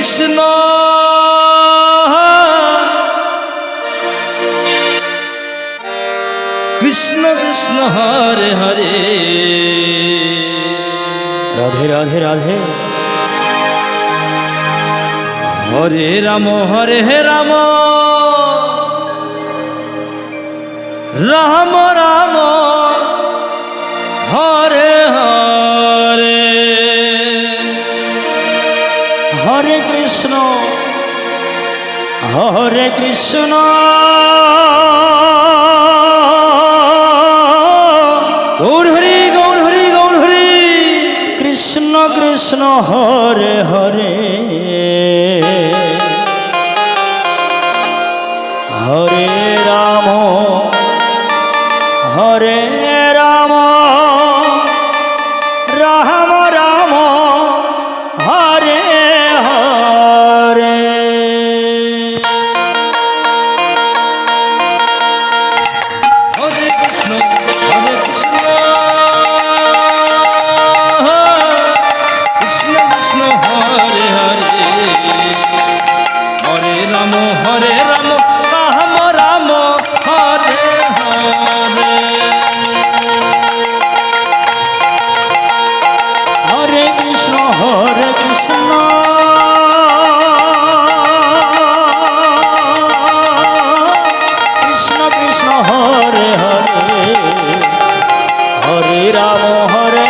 Krishna. Krishna Krishna Hare Hare. Radhe Radhe Radhe. হরে Ram হরে হে Ram. Ram Ram. হরে Krishna হরে Krishna. Gour Hari Gour Hari Gour Hari. Krishna Krishna, Hare Hare. হরে Ram হরে Ram. মোহরে।